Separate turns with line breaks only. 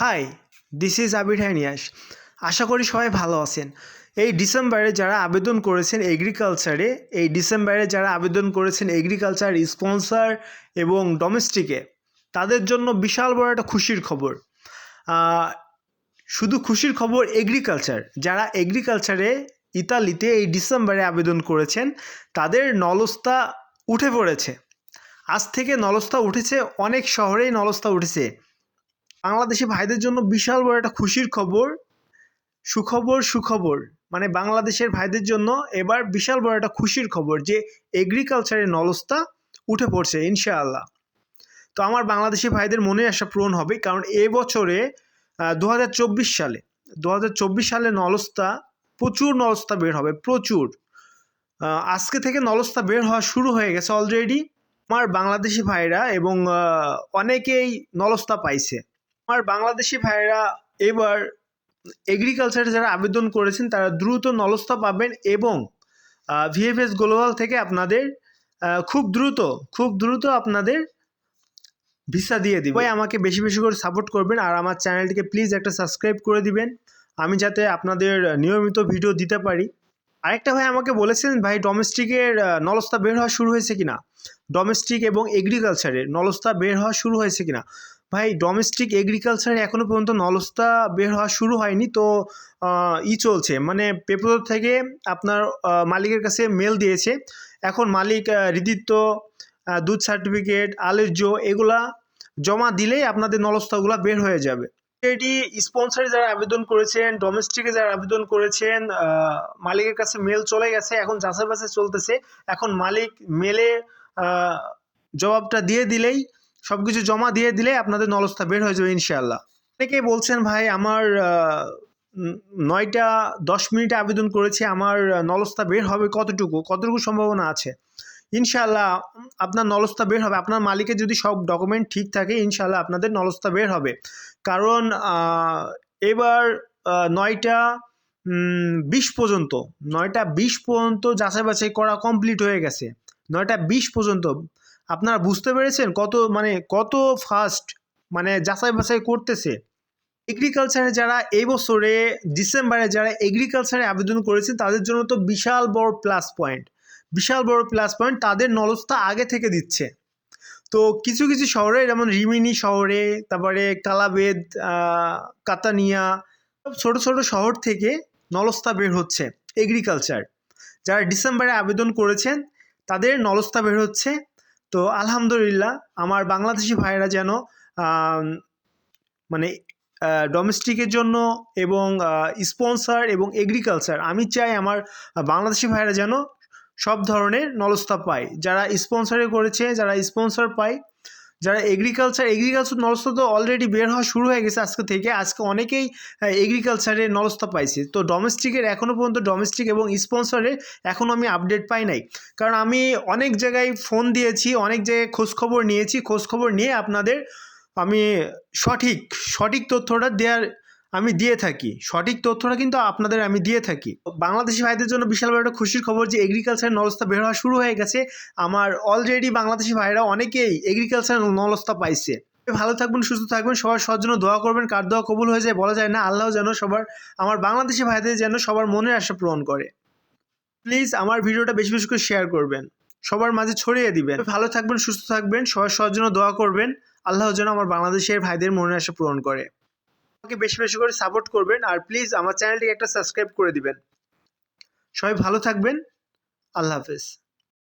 High this is Abir হ্যানিয়াস আশা করি সবাই ভালো আছেন। এই ডিসেম্বরে যারা আবেদন করেছেন এগ্রিকালচারে এই ডিসেম্বরে যারা আবেদন করেছেন এগ্রিকালচার স্পন্সর এবং ডোমেস্টিকে তাদের জন্য বিশাল বড় একটা খুশির খবর। শুধু খুশির খবর এগ্রিকালচার যারা এগ্রিকালচারে ইতালিতে এই ডিসেম্বরে আবেদন করেছেন, তাদের নলস্তা উঠে পড়েছে। আজ থেকে নলস্তা উঠেছে, অনেক শহরেই নলস্তা উঠেছে। বাংলাদেশি ভাইদের জন্য বিশাল বড় একটা খুশির খবর, সুখবর সুখবর। মানে বাংলাদেশের ভাইদের জন্য এবার বিশাল বড় একটা খুশির খবর যে এগ্রিকালচারের নলস্তা উঠে পড়ছে, ইনশাআল্লাহ। তো আমার বাংলাদেশি ভাইদের মনে আসা পূরণ হবে, কারণ এ বছরে দু হাজার চব্বিশ সালে দু হাজার চব্বিশ সালে নলস্তা, প্রচুর নলস্তা বের হবে, প্রচুর। আজকে থেকে নলস্তা বের হওয়া শুরু হয়ে গেছে অলরেডি আমার বাংলাদেশি ভাইরা এবং অনেকেই নলস্তা পাইছে। আমার বাংলাদেশি ভাইয়েরা এবার এগ্রিকালচারে যারা আবেদন করেছেন, তারা দ্রুত নলস্তা পাবেন এবং ভিএফএস গ্লোবাল থেকে আপনাদের খুব দ্রুত খুব দ্রুত আপনাদের ভিসা দিয়ে দিবে। আমাকে বেশি বেশি করে সাপোর্ট করবেন আর আমার চ্যানেলটিকে প্লিজ একটা সাবস্ক্রাইব করে দিবেন। আমি যাতে আপনাদের নিয়মিত ভিডিও দিতে পারি। আরেকটা ভাই আমাকে বলেছেন, ভাই ডোমেস্টিকের নলস্তা বের হওয়া শুরু হয়েছে কিনা? ডোমেস্টিক এবং এগ্রিকালচারের নলস্তা বের হওয়া শুরু হয়েছে কিনা? ভাই ডোমেস্টিক এগ্রিকালচারে এখনও পর্যন্ত নলস্তা বের হওয়া শুরু হয়নি, তো ই চলছে। মানে পেপার থেকে আপনার মালিকের কাছে মেল দিয়েছে। এখন মালিক হৃদিত্ব দুধ সার্টিফিকেট আলের্য এগুলা জমা দিলেই আপনাদের নলস্তাগুলো বের হয়ে যাবে। এটি স্পন্সরে যারা আবেদন করেছেন ডোমেস্টিকে যারা আবেদন করেছেন মালিকের কাছে মেল চলে গেছে, এখন যাচাই বাছাই চলতেছে। এখন মালিক মেলে জবাবটা দিয়ে দিলেই সবকিছু জমা দিয়ে দিলেই আপনাদের নলস্তা বের হয়ে যাবে ইনশাআল্লাহ। অনেকেই বলছেন ভাই আমার নয়টা দশ মিনিটে আবেদন করেছি আমার আহ, নলস্তা বের হবে কতটুকু? কতটুকু সম্ভাবনা আছে? ইনশাআল্লাহ আপনার নলস্তা বের হবে। আপনার মালিকের যদি সব ডকুমেন্ট ঠিক থাকে ইনশাআল্লাহ আপনাদের নলস্তা বের হবে। কারণ এবার নয়টা বিশ পর্যন্ত নয়টা বিশ পর্যন্ত যাচাই বাছাই করা কমপ্লিট হয়ে গেছে। নয়টা বিশ পর্যন্ত আপনারা বুঝতে পেরেছেন কত মানে কত ফাস্ট মানে যাচাই বাছাই করতেছে? এগ্রিকালচারে যারা এই বছরে ডিসেম্বরে যারা এগ্রিকালচারে আবেদন করেছেন, তাদের জন্য তো বিশাল বড় প্লাস পয়েন্ট বিশাল বড় প্লাস পয়েন্ট তাদের নলস্তা আগে থেকে দিচ্ছে। তো কিছু কিছু শহরে, যেমন রিমিনি শহরে, তারপরে কালাবেদ কাতানিয়া ছোট ছোট শহর থেকে নলস্তা বের হচ্ছে এগ্রিকালচার যারা ডিসেম্বরে আবেদন করেছেন, তাদের নলস্তা বের হচ্ছে তো আলহামদুলিল্লাহ, আমার বাংলাদেশি ভাইরা যেন মানে ডোমেস্টিকের জন্য এবং স্পন্সার এবং এগ্রিকালচার আমি চাই আমার বাংলাদেশি ভাইরা যেন সব ধরনের নলস্তা পায়। যারা স্পন্সারে করেছে, যারা স্পন্সার পায় যারা এগ্রিকালচার এগ্রিকালচার নলস্থা তো অলরেডি বের হওয়া শুরু হয়ে গেছে আজকে থেকে। আজকে অনেকেই এগ্রিকালচারে নলস্থা পাইছে। তো ডোমেস্টিকের এখনও পর্যন্ত ডোমেস্টিক এবং স্পন্সরের এখনও আমি আপডেট পাই নাই। কারণ আমি অনেক জায়গায় ফোন দিয়েছি, অনেক জায়গায় খোঁজখবর নিয়েছি। খোঁজখবর নিয়ে আপনাদের আমি সঠিক সঠিক তথ্যটা দেওয়ার আমি দিয়ে থাকি। সঠিক তথ্যটা কিন্তু আপনাদের আমি দিয়ে থাকি। বাংলাদেশি ভাইদের জন্য বিশাল বড় একটা খুশির খবর যে এগ্রিকালচার নলস্তা বের হওয়া শুরু হয়ে গেছে। আমার অলরেডি বাংলাদেশি ভাইরা অনেকেই এগ্রিকালচার নলস্তা পাইছে। ভালো থাকবেন, সুস্থ থাকবেন, সবার সবার জন্য দোয়া করবেন, কার দোয়া কবুল হয়ে যায় বলা যায় না। আল্লাহ যেন সবার, আমার বাংলাদেশি ভাইদের যেন সবার মনের আশা পূরণ করে। প্লিজ আমার ভিডিওটা বেশি বেশি করে শেয়ার করবেন। সবার মাঝে ছড়িয়ে দিবেন। ভালো থাকবেন, সুস্থ থাকবেন, সবার সবার জন্য দোয়া করবেন। আল্লাহ যেন আমার বাংলাদেশের ভাইদের মনের আশা পূরণ করে। আমাকে বেশি বেশি করে সাপোর্ট করবেন আর প্লিজ আমার চ্যানেলটিকে একটা সাবস্ক্রাইব করে দিবেন। সবাই ভালো থাকবেন। আল্লাহ হাফেজ।